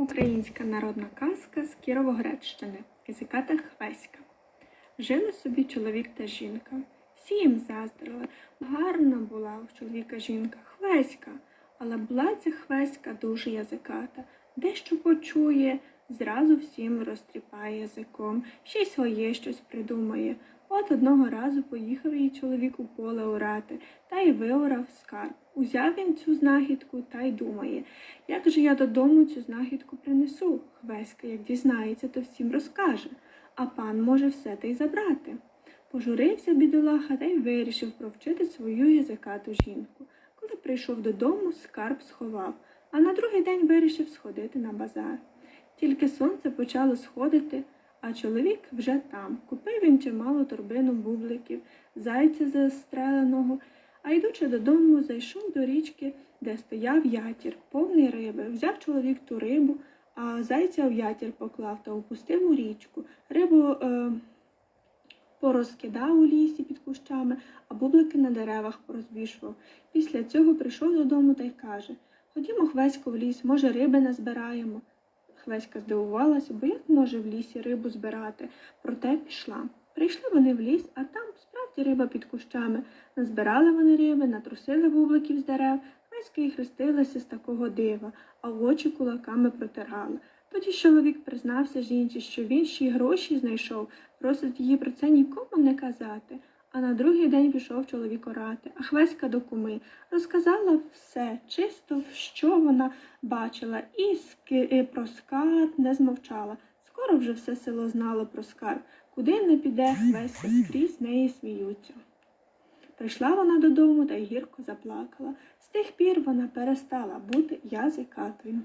Українська народна казка з Кіровоградщини Язиката Хвеська. Жили собі чоловік та жінка. Всі їм заздрили. Гарна була у чоловіка жінка Хвеська, але була ця Хвеська дуже язиката. Дещо почує, зразу всім розтріпає язиком, ще й своє щось придумає. От одного разу поїхав її чоловік у поле орати та й виорав скарб. Узяв він цю знахідку та й думає, як же я додому цю знахідку принесу? Хвеська, як дізнається, то всім розкаже, а пан може все та й забрати. Пожурився бідолаха та й вирішив провчити свою язикату жінку. Коли прийшов додому, скарб сховав, а на другий день вирішив сходити на базар. Тільки сонце почало сходити, а чоловік вже там. Купив він чимало торбину бубликів, зайця застреленого, а йдучи додому, зайшов до річки, де стояв ятір, повний риби. Взяв чоловік ту рибу, а зайця в ятір поклав та опустив у річку. Рибу е, порозкидав у лісі під кущами, а бублики на деревах порозбішував. Після цього прийшов додому та й каже Ходімо, Хвесько, в ліс, може, риби назбираємо. Хвеська здивувалася, бо як може в лісі рибу збирати, проте пішла. Прийшли вони в ліс, а там справді риба під кущами. Назбирали вони риби, натрусили бубликів з дерев, Хвеська і хрестилася з такого дива, а в очі кулаками протирала. Тоді чоловік признався жінці, що він ще й гроші знайшов, просить її про це нікому не казати. А на другий день пішов чоловік орати, Хвеська до куми розказала все чисто, що вона бачила, і про скарб не змовчала. Скоро вже все село знало про скарб. Куди не піде, Хвеська скрізь неї сміються. Прийшла вона додому та й гірко заплакала. З тих пір вона перестала бути язикатою.